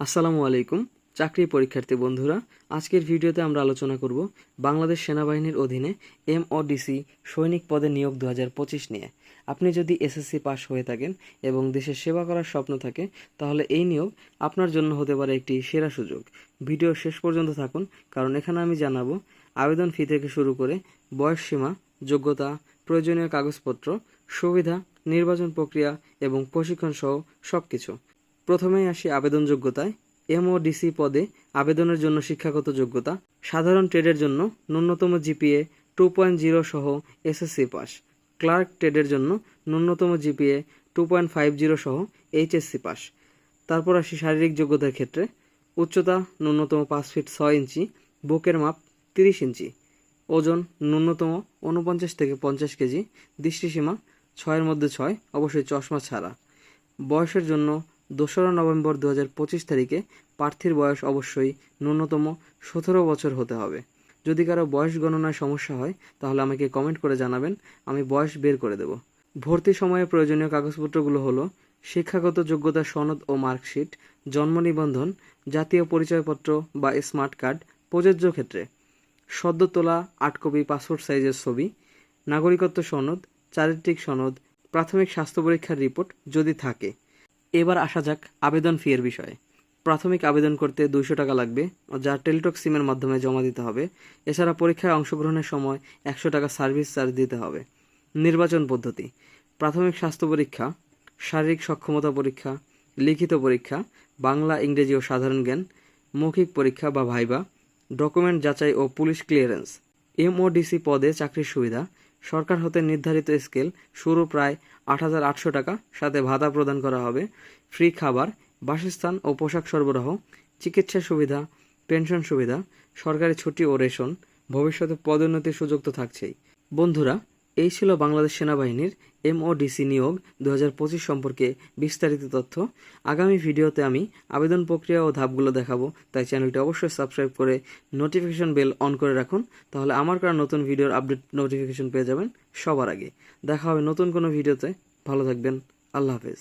আসসালামু আলাইকুম, চাকরি পরীক্ষার্থী বন্ধুরা। আজকের ভিডিওতে আমরা আলোচনা করব বাংলাদেশ সেনাবাহিনীর অধীনে এমওডিসি সৈনিক পদে নিয়োগ দু হাজার পঁচিশ নিয়ে। আপনি যদি এসএসসি পাস হয়ে থাকেন এবং দেশের সেবা করার স্বপ্ন থাকে, তাহলে এই নিয়োগ আপনার জন্য হতে পারে একটি সেরা সুযোগ। ভিডিও শেষ পর্যন্ত থাকুন, কারণ এখানে আমি জানাব আবেদন ফি থেকে শুরু করে বয়স সীমা, যোগ্যতা, প্রয়োজনীয় কাগজপত্র, সুবিধা, নির্বাচন প্রক্রিয়া এবং প্রশিক্ষণ সহ সব কিছু প্রথমেই আসি আবেদন যোগ্যতায় এমওডিসি পদে আবেদনের জন্য শিক্ষাগত যোগ্যতা। সাধারণ ট্রেডের জন্য ন্যূনতম জিপিএ টু পয়েন্ট জিরো সহ এসএসসি পাস। ক্লার্ক ট্রেডের জন্য ন্যূনতম GPA two point five zero সহ এইচএসসি পাস। তারপর আসি শারীরিক যোগ্যতার ক্ষেত্রে। উচ্চতা ন্যূনতম পাঁচ ফিট ছয় ইঞ্চি, বুকের মাপ তিরিশ ইঞ্চি। ওজন ন্যূনতম উনপঞ্চাশ থেকে পঞ্চাশ কেজি, দৃষ্টিসীমা ছয়ের মধ্যে ছয়, অবশ্যই চশমা ছাড়া। বয়সের জন্য দোসরা নভেম্বর দু তারিখে প্রার্থীর বয়স অবশ্যই ন্যূনতম সতেরো বছর হতে হবে। যদি কারও বয়স গণনায় সমস্যা হয়, তাহলে আমাকে কমেন্ট করে জানাবেন, আমি বয়স বের করে দেব। ভর্তি সময়ে প্রয়োজনীয় কাগজপত্রগুলো হলো শিক্ষাগত যোগ্যতা সনদ ও মার্কশিট, জন্ম নিবন্ধন, জাতীয় পরিচয়পত্র বা স্মার্ট কার্ড প্রযোজ্য ক্ষেত্রে। সদ্য তোলা আট কপি পাসপোর্ট সাইজের ছবি, নাগরিকত্ব সনদ, চারিত্রিক সনদ, প্রাথমিক স্বাস্থ্য পরীক্ষার রিপোর্ট যদি থাকে। এবার আসা যাক আবেদন ফি এর বিষয়ে। প্রাথমিক আবেদন করতে দুইশো টাকা লাগবে, যা টেলিটক সিমের মাধ্যমে জমা দিতে হবে। এছাড়া পরীক্ষায় অংশগ্রহণের সময় একশো টাকা সার্ভিস চার্জ দিতে হবে। নির্বাচন পদ্ধতি, প্রাথমিক স্বাস্থ্য পরীক্ষা, শারীরিক সক্ষমতা পরীক্ষা, লিখিত পরীক্ষা, বাংলা, ইংরেজি ও সাধারণ জ্ঞান, মৌখিক পরীক্ষা বা ভাইবা, ডকুমেন্ট যাচাই ও পুলিশ ক্লিয়ারেন্স। এমওডিসি পদে চাকরির সুবিধা সরকার হতে নির্ধারিত স্কেল শুরু প্রায় আট হাজার আটশো টাকা, সাথে ভাতা প্রদান করা হবে, ফ্রি খাবার, বাসস্থান ও পোশাক সরবরাহ, চিকিৎসা সুবিধা, পেনশন সুবিধা, সরকারি ছুটি ও রেশন, ভবিষ্যতে পদোন্নতির সুযোগ তো থাকছেই। বন্ধুরা এই ছিল বাংলাদেশ সেনাবাহিনীর এমওডিসি নিয়োগ দু হাজার পঁচিশ সম্পর্কে বিস্তারিত তথ্য। আগামী ভিডিওতে আমি আবেদন প্রক্রিয়া ও ধাপগুলো দেখাবো, তাই চ্যানেলটি অবশ্যই সাবস্ক্রাইব করে নোটিফিকেশন বেল অন করে রাখুন। তাহলে আমার করা নতুন ভিডিওর আপডেট নোটিফিকেশন পেয়ে যাবেন সবার আগে। দেখা হবে নতুন কোনো ভিডিওতে। ভালো থাকবেন। আল্লাহ হাফেজ।